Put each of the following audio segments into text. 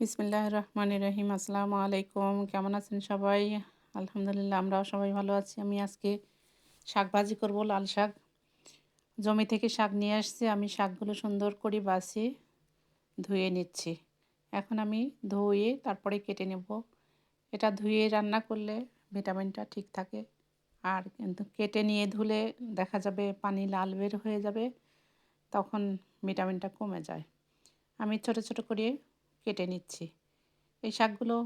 বিসমিল্লাহ রহমান রহিম আসসালামু আলাইকুম। কেমন আছেন সবাই? আলহামদুলিল্লাহ, আমরাও সবাই ভালো আছি। আমি আজকে শাক ভাজি করব, লাল শাক। জমি থেকে শাক নিয়ে আসছি। আমি শাকগুলো সুন্দর করে বাছি ধুয়ে নিচ্ছি। এখন আমি ধুয়ে তারপরে কেটে নেব। এটা ধুয়ে রান্না করলে ভিটামিনটা ঠিক থাকে। আর কিন্তু কেটে নিয়ে ধুলে দেখা যাবে পানি লাল বের হয়ে যাবে, তখন ভিটামিনটা কমে যায়। আমি ছোট ছোট করে কেটে নিচ্ছি। এই শাকগুলো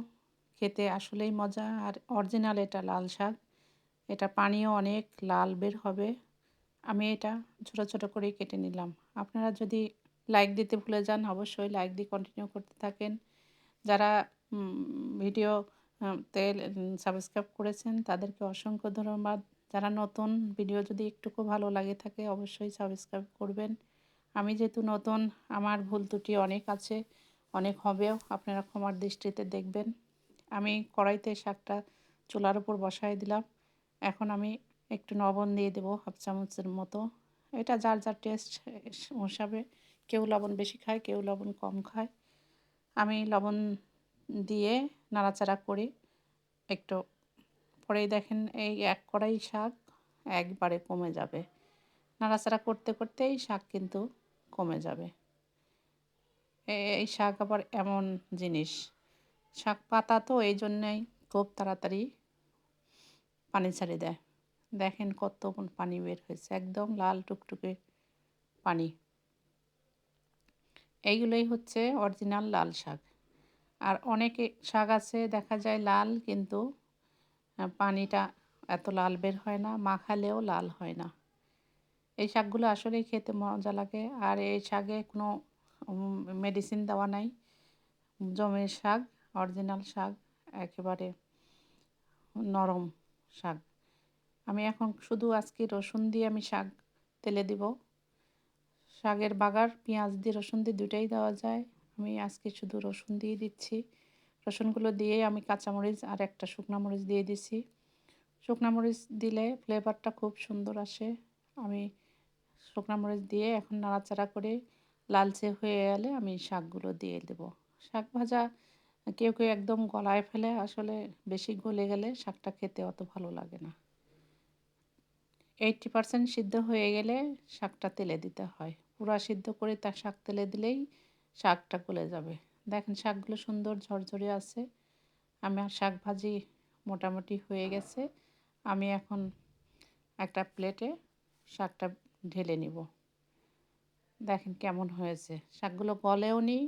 খেতে আসলেই মজা। আর অরিজিনাল এটা লাল শাক। এটা পানিও অনেক, লাল বের হবে। আমি এটা ছোট ছোট করে কেটে নিলাম। আপনারা যদি লাইক দিতে ভুলে যান, অবশ্যই লাইক দিয়ে কন্টিনিউ করতে থাকেন। যারা ভিডিও তে সাবস্ক্রাইব করেছেন, তাদেরকে অসংখ্য ধন্যবাদ। যারা নতুন ভিডিও যদি একটুকু ভালো লাগে থাকে, অবশ্যই সাবস্ক্রাইব করবেন। আমি যেহেতু নতুন, আমার ভুল ত্রুটি অনেক আছে। অনেক হবেও। আপনারা ক্ষমার দৃষ্টিতে দেখবেন। আমি কড়াইতে শাকটা চুলার উপর বসাই দিলাম। এখন আমি একটু লবণ দিয়ে দেবো হাফ চামচের মতো। এটা যার যার টেস্ট হিসাবে কেউ লবণ বেশি খায়, কেউ লবণ কম খায়। আমি লবণ দিয়ে নাড়াচাড়া করি। একটু পরেই দেখেন এই এক কড়াই শাক একবারে কমে যাবে। নাড়াচাড়া করতে করতেই শাক কিন্তু কমে যাবে। এই শাক আবার এমন জিনিস। শাক পাতা তো এই জন্যেই খুব তাড়াতাড়ি পানি ছাড়ি দেয়। দেখেন কত পানি বের হয়েছে, একদম লাল টুকটুকে পানি। এইগুলোই হচ্ছে অরিজিনাল লাল শাক। আর অনেকে শাক আছে, দেখা যায় লাল, কিন্তু পানিটা এত লাল বের হয় না, মাখালেও লাল হয় না। এই শাকগুলো আসলেই খেতে মজা লাগে। আর এই শাকে কোনো মেডিসিন দেওয়া নাই। জমের শাক অরিজিনাল শাক, একেবারে নরম শাক। আমি এখন শুধু আজকে রসুন দিয়ে আমি শাক তেলে দিব। শাকের বাগার, পেঁয়াজ দিয়ে রসুন দিয়ে দুটাই দেওয়া যায়। আমি আজকে শুধু রসুন দিয়ে দিচ্ছি। রসুনগুলো দিয়ে আমি কাঁচামরিচ আর একটা শুকনা মরিচ দিয়ে দিছি। শুকনা মরিচ দিলে ফ্লেভারটা খুব সুন্দর আসে। আমি শুকনা মরিচ দিয়ে এখন নাড়াচাড়া করে লালচে হয়ে গেলে আমি শাকগুলো দিয়ে দেব। শাক ভাজা কেউ কেউ একদম গলায় ফেলে, আসলে বেশি গলে গেলে শাকটা খেতে অত ভালো লাগে না। এইটটি পারসেন্ট সিদ্ধ হয়ে গেলে শাকটা তেলে দিতে হয়। পুরা সিদ্ধ করে তার শাক তেলে দিলেই শাকটা গলে যাবে। দেখেন শাকগুলো সুন্দর ঝরঝরে আছে। আমার শাক ভাজি মোটামুটি হয়ে গেছে। আমি এখন একটা প্লেটে শাকটা ঢেলে নিব। দেখেন কেমন হয়েছে। শাকগুলো গলেও নি,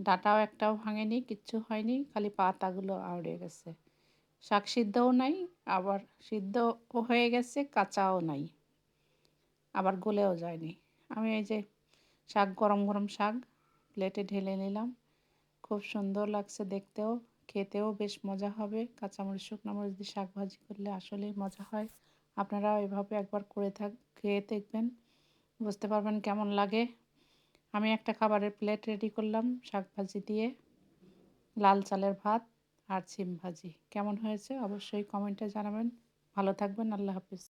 ডাটাও একটাও ভাঙেনি, কিচ্ছু হয়নি, খালি পাতাগুলো আউড়ে গেছে। শাক সিদ্ধও নাই, আবার সিদ্ধও হয়ে গেছে, কাঁচাও নাই, আবার গলেও যায়নি। আমি এই যে শাক, গরম গরম শাক, প্লেটে ঢেলে নিলাম। খুব সুন্দর লাগছে দেখতেও, খেতেও বেশ মজা হবে। কাঁচামরিচ, শুকনো মরিচ দিয়ে শাক ভাজি করলে আসলেই মজা হয়। আপনারাও এভাবে একবার করে থাক, খেয়ে দেখবেন। বুঝতে পারবেন কেমন লাগে। আমি একটা খাবারের প্লেট রেডি করলাম শাক ভাজি দিয়ে। লাল চালের ভাত আর সিম ভাজি। কেমন হয়েছে? অবশ্যই কমেন্টে জানাবেন। ভালো থাকবেন, আল্লাহ হাফিজ।